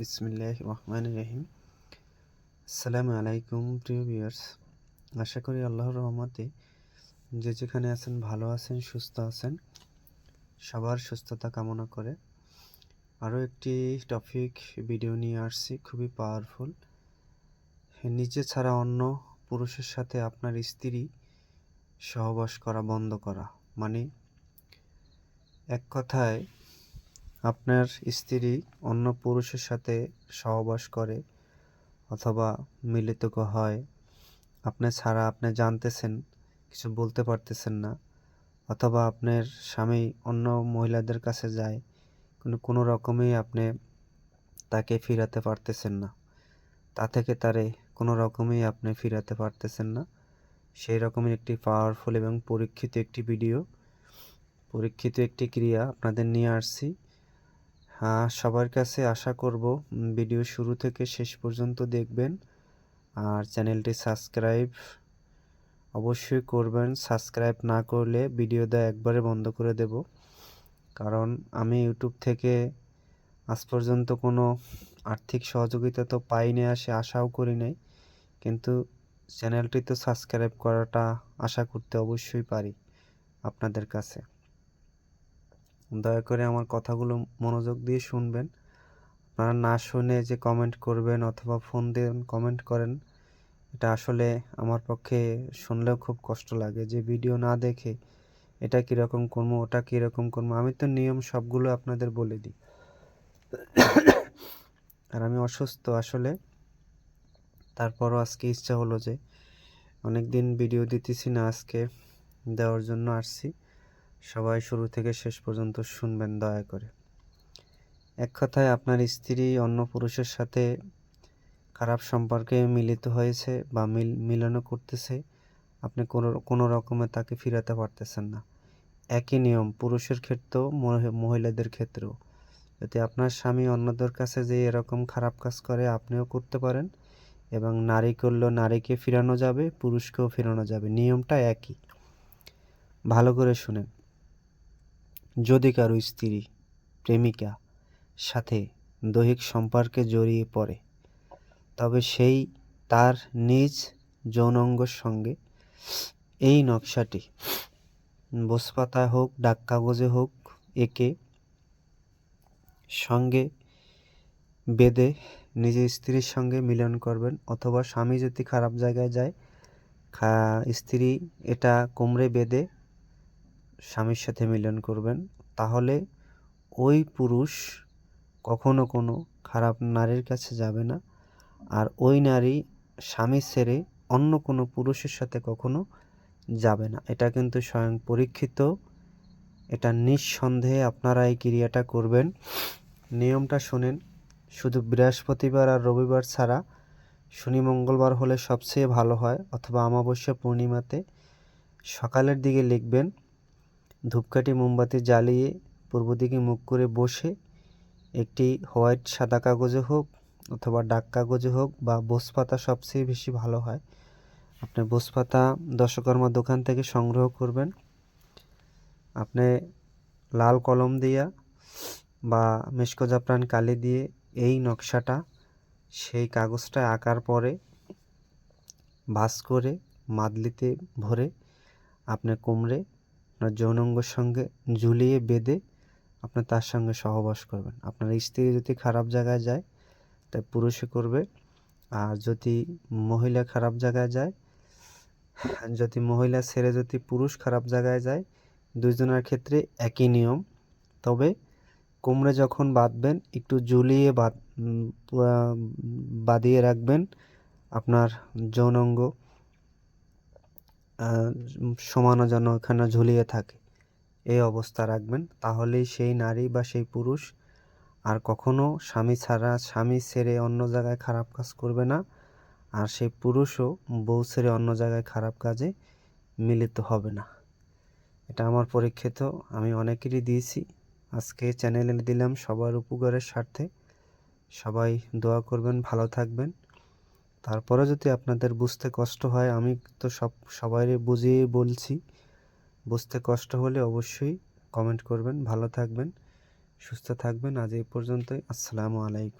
বিসমিল্লাহ রহমান রহিম আসসালামু আলাইকুম, প্রিয় ভিউয়ার্স। আশা করি আল্লাহর রহমতে যে যেখানে আছেন, ভালো আছেন, সুস্থ আছেন, সবার সুস্থতা কামনা করে আরও একটি টপিক ভিডিও নিয়ে আসছি, খুবই পাওয়ারফুল নিজে ছাড়া অন্য পুরুষের সাথে আপনার স্ত্রী সহবাস করা, বন্ধ করা মানে এক কথায় আপনার স্ত্রী অন্য পুরুষের সাথে সহবাস করে অথবা মিলিত হয়। আপনি ছাড়া আপনি জানতেছেন, কিছু বলতে পারতেছেন না। অথবা আপনার স্বামী অন্য মহিলাদের কাছে যায় কিন্তু কোনো রকমেই আপনি তাকে ফিরাতে পারতেছেন না। তা থেকে তারে কোনো রকমেই আপনি ফিরাতে পারতেছেন না। সেই রকমের একটি পাওয়ারফুল এবং পরীক্ষিত একটি ভিডিও পরীক্ষিত একটি ক্রিয়া আপনাদের নিয়ে আসছি। সবার কাছে আশা করব ভিডিও শুরু থেকে শেষ পর্যন্ত দেখবেন। আর চ্যানেলটি সাবস্ক্রাইব অবশ্যই করবেন। সাবস্ক্রাইব না করলে ভিডিওটা একবারে বন্ধ করে দেব। কারণ আমি ইউটিউব থেকে আজ পর্যন্ত কোনো আর্থিক সহযোগিতা তো পাইনি আসে আশাও করি নাই। কিন্তু চ্যানেলটি তো সাবস্ক্রাইব করাটা আশা করতে অবশ্যই পারি আপনাদের কাছে। দয়া করে আমার কথাগুলো মনোযোগ দিয়ে শুনবেন। আপনারা না শুনে যে কমেন্ট করবেন অথবা ফোন দিয়ে কমেন্ট করেন, এটা আসলে আমার পক্ষে শুনলেও খুব কষ্ট লাগে। যে ভিডিও না দেখে এটা কীরকম করব, ওটা কীরকম করব, আমি তো নিয়ম সবগুলো আপনাদের বলে দিই। আর আমি অসুস্থ আসলে, তারপরও আজকে ইচ্ছা হলো যে অনেক দিন ভিডিও দিতেছি না, আজকে দেওয়ার জন্য আসছি। সবাই শুরু থেকে শেষ পর্যন্ত শুনবেন, দয়া করে। এক কথায় আপনার স্ত্রী অন্য পুরুষের সাথে খারাপ সম্পর্কে মিলিত হয়েছে বা মিল, মিলনও করতেছে, আপনি কোনো কোনো রকমে তাকে ফিরাতে পারতেছেন না। একই নিয়ম, পুরুষের ক্ষেত্রেও মহিলাদের ক্ষেত্রেও। যদি আপনার স্বামী অন্যদের কাছে যে এরকম খারাপ কাজ করে, আপনিও করতে পারেন এবং নারী করলেও নারীকে ফিরানো যাবে, পুরুষকেও ফিরানো যাবে। নিয়মটা একই। ভালো করে শুনেন। যদি কারও স্ত্রী প্রেমিকা সাথে দৈহিক সম্পর্কে জড়িয়ে পড়ে, তবে সেই তার নিজ যৌনাঙ্গর সঙ্গে এই নকশাটি বসপাতায় হোক ডাক কাগজে হোক, একে সঙ্গে বেঁধে নিজের স্ত্রীর সঙ্গে মিলন করবেন অথবা স্বামী যদি খারাপ জায়গায় যায় স্ত্রী এটা কোমরে বেঁধে স্বামীর সাথে মিলন করবেন, তাহলে ওই পুরুষ কখনো কোনো খারাপ নারীর কাছে যাবে না। আর ওই নারী স্বামী ছেড়ে অন্য কোনো পুরুষের সাথে কখনো যাবে না। এটা কিন্তু স্বয়ং পরীক্ষিত। এটা নিঃসন্দেহে আপনারা এই ক্রিয়াটা করবেন। নিয়মটা শোনেন, শুধু বৃহস্পতিবার আর রবিবার ছাড়া শনি মঙ্গলবার হলে সবচেয়ে ভালো হয়, অথবা অমাবস্যা পূর্ণিমাতে সকালের দিকে লিখবেন ধূপকাঠি মোমবাতি জ্বালিয়ে পূর্ব দিকে মুখ করে বসে একটি হোয়াইট সাদা কাগজে হোক অথবা ডাক কাগজে হোক বা বোসপাতা সবচেয়ে বেশি ভালো হয়। আপনি বোসপাতা দশকর্মা দোকান থেকে সংগ্রহ করবেন। আপনি লাল কলম দিয়া বা মেশকো জাফরান কালি দিয়ে এই নকশাটা সেই কাগজটা আঁকার পরে ভাস করে মাদলিতে ভরে আপনি কুমড়ে আপনার যৌনাঙ্গর সঙ্গে ঝুলিয়ে বেঁধে আপনার তার সঙ্গে সহবাস করবেন। আপনার স্ত্রী যদি খারাপ জায়গায় যায়, তাই পুরুষে করবে। আর যদি মহিলা খারাপ জায়গায় যায়, যদি মহিলা ছেড়ে যদি পুরুষ খারাপ জায়গায় যায় দুইজনের ক্ষেত্রে একই নিয়ম। তবে কোমরে যখন বাঁধবেন, একটু ঝুলিয়ে বাঁধ বাঁধিয়ে রাখবেন আপনার যৌনাঙ্গ সমানো যেন ওখানে ঝুলিয়ে থাকে। এই অবস্থা রাখবেন। তাহলেই সেই নারী বা সেই পুরুষ আর কখনো স্বামী ছাড়া, স্বামী ছেড়ে অন্য জায়গায় খারাপ কাজ করবে না আর সেই পুরুষও বউ ছেড়ে অন্য জায়গায় খারাপ কাজে মিলিত হবে না। এটা আমার পরীক্ষিত, আমি অনেকেরই দিয়েছি। আজকে চ্যানেলে দিলাম সবার উপকারের স্বার্থে। সবাই দোয়া করবেন, ভালো থাকবেন। তারপরে যদি আপনাদের বুঝতে কষ্ট হয়, আমি তো সব সবাই বুঝিয়ে বলছি। বুঝতে কষ্ট হলে অবশ্যই কমেন্ট করবেন। ভালো থাকবেন, সুস্থ থাকবেন। আজ এই পর্যন্তই। আসসালামু আলাইকুম।